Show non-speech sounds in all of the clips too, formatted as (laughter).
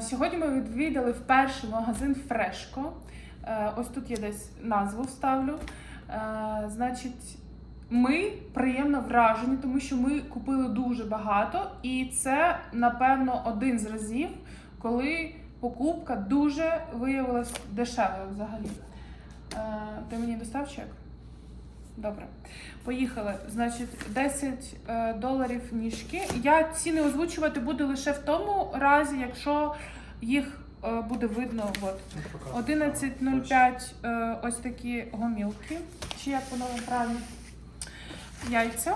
Сьогодні ми відвідали вперше магазин Фрешко. Е, Ось тут я десь назву вставлю. Е, Значить, ми приємно вражені, тому що ми купили дуже багато, і це, напевно, один з разів, коли покупка дуже виявилась дешевою взагалі. Е, Ти мені достав чек? Добре. Поїхали. Значить, 10 е, доларів ніжки. Я ціни озвучувати буду лише в тому разі, якщо їх е, буде видно. От. 11.05 е, ось такі гомілки. Чи як воно правильно? Яйця.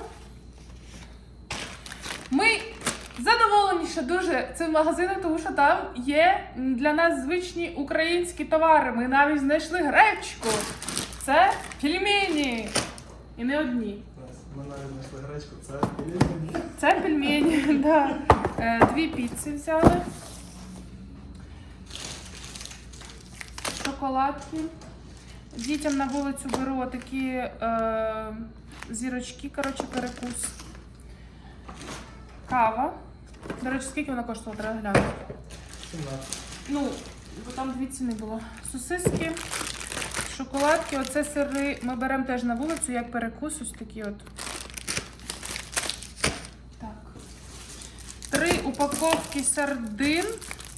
Ми задоволені, що дуже цим магазином, тому що там є для нас звичні українські товари. Ми навіть знайшли гречку. Це пельмені. І не одні. Ми навіть знайшли гречку, це пельмені. Це пельмені, (laughs) да. Е, Дві піци взяли. Шоколадки. Дітям на вулицю беру такі е, зірочки, коротше, перекус. Кава. До речі, скільки вона коштувала, треба глянути. 17. Ну, бо там дві ціни було. Сосиски, шоколадки. Оце сири ми беремо теж на вулицю, як перекус, ось такі от. Так. Три упаковки сардин.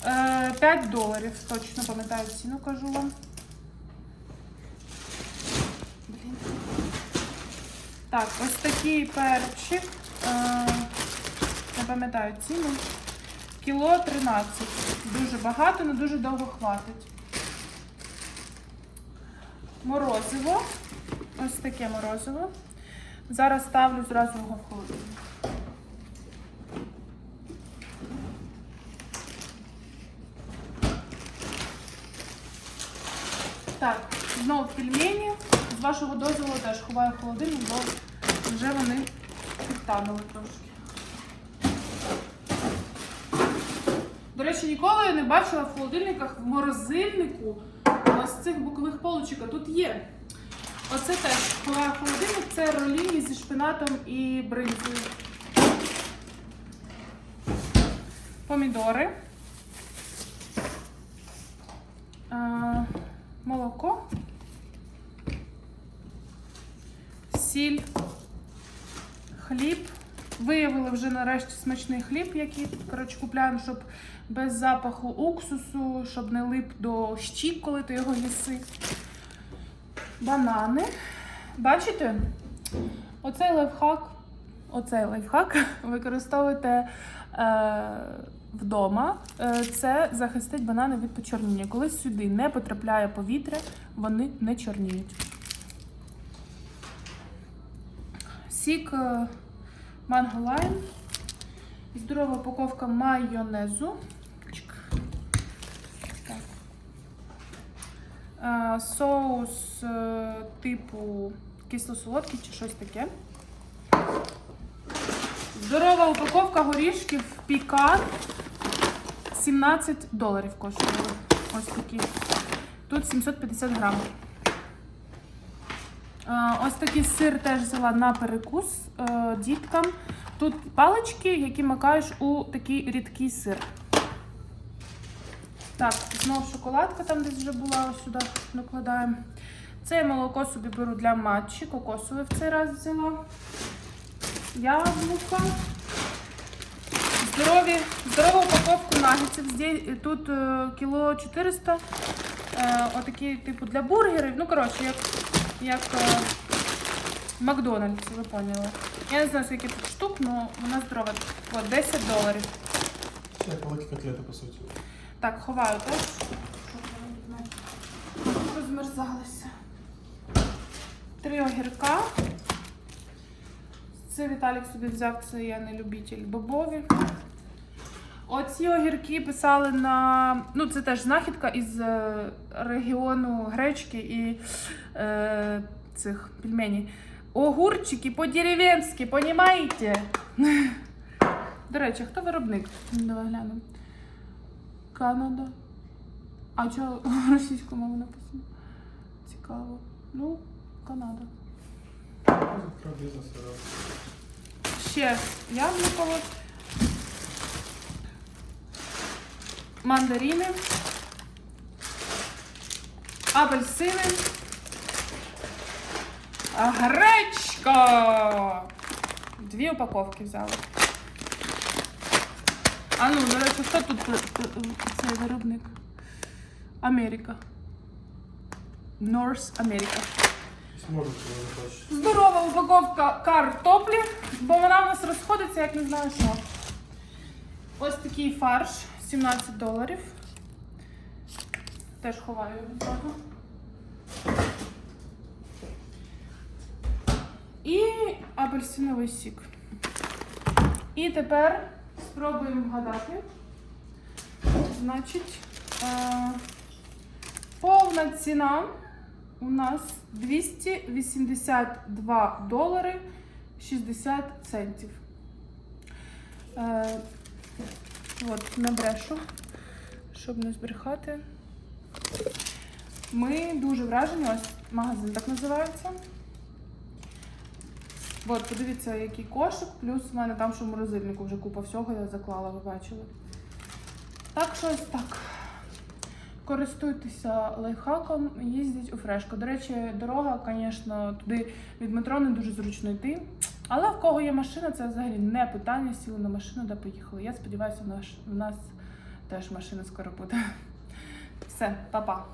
Е, 5 доларів. Точно пам'ятаю ціну, кажу вам. Так, ось такий перчик. Е, не пам'ятаю ціну. Кіло 13. Дуже багато, але дуже довго хватить. Морозиво. Ось таке морозиво. Зараз ставлю зразу його в холодильник. Так, знову пельмені. З вашого дозволу теж ховаю в холодильник, бо вже вони підтанули трошки. До речі, ніколи я не бачила в холодильниках в морозильнику ось цих бокових полочок, а тут є. Оце теж холодильник, це роліні зі шпинатом і бринзою. Помідори. А, молоко. Сіль. Хліб. Виявили вже нарешті смачний хліб, який коротше, купляємо, щоб без запаху уксусу, щоб не лип до щік, коли ти його їси. Банани. Бачите? Оцей лайфхак, оцей лайфхак (laughs) використовуйте е, вдома. Е, це захистить банани від почорніння. Коли сюди не потрапляє повітря, вони не чорніють. Сік е, манго лайм. Здорова упаковка майонезу. Е, Соус е, типу кисло-солодкий чи щось таке. Здорова упаковка горішків пікан. 17 доларів коштує. Ось такі. Тут 750 грамів. Е, Ось такий сир теж взяла на перекус е, діткам. Тут палички, які макаєш у такий рідкий сир. Так, знову шоколадка там десь вже була, ось сюди накладаємо. Це молоко собі беру для матчі, кокосове в цей раз взяла. Яблука. Здорові, здорову упаковку нагетсів. Тут е, кіло 400. Е, отакі, типу, для бургерів. Ну, коротше, як, як е, Макдональдс, ви поняли. Я не знаю, скільки тут штук, але вона здорова. От, 10 доларів. Як великі котлети, по суті. Так, ховаю теж. Розмерзалися. Три огірка. Це Віталік собі взяв, це я не любитель бобові. Оці огірки писали на. Ну, це теж знахідка із е, регіону гречки і е, цих пельменей. Огурчики по-деревенськи, понімаєте? До речі, хто виробник? Давай глянемо. Канада. А чого російською мовою написано? Цікаво. Ну, Канада. Ще яблуко. От. мандарини, апельсини, гречка. Дві упаковки взяли. А ну, до речі, хто тут е, е, цей виробник? Америка. North America. Здорова упаковка картоплі, бо вона в нас розходиться, як не знаю що. Ось такий фарш 17 доларів. Теж ховаю його. І апельсиновий сік. І тепер спробуємо вгадати. Значить, е, повна ціна у нас 282 долари 60 центів. Е, от, не брешу, щоб не збрехати. Ми дуже вражені, ось магазин так називається. От, подивіться, який кошик, плюс в мене там, що в морозильнику вже купа всього я заклала, ви бачили. Так що ось так. Користуйтеся лайфхаком, їздіть у фрешко. До речі, дорога, звісно, туди від метро не дуже зручно йти. Але в кого є машина, це взагалі не питання. Сіли на машину, де поїхали. Я сподіваюся, в нас, в нас теж машина скоро буде. Все, па-па.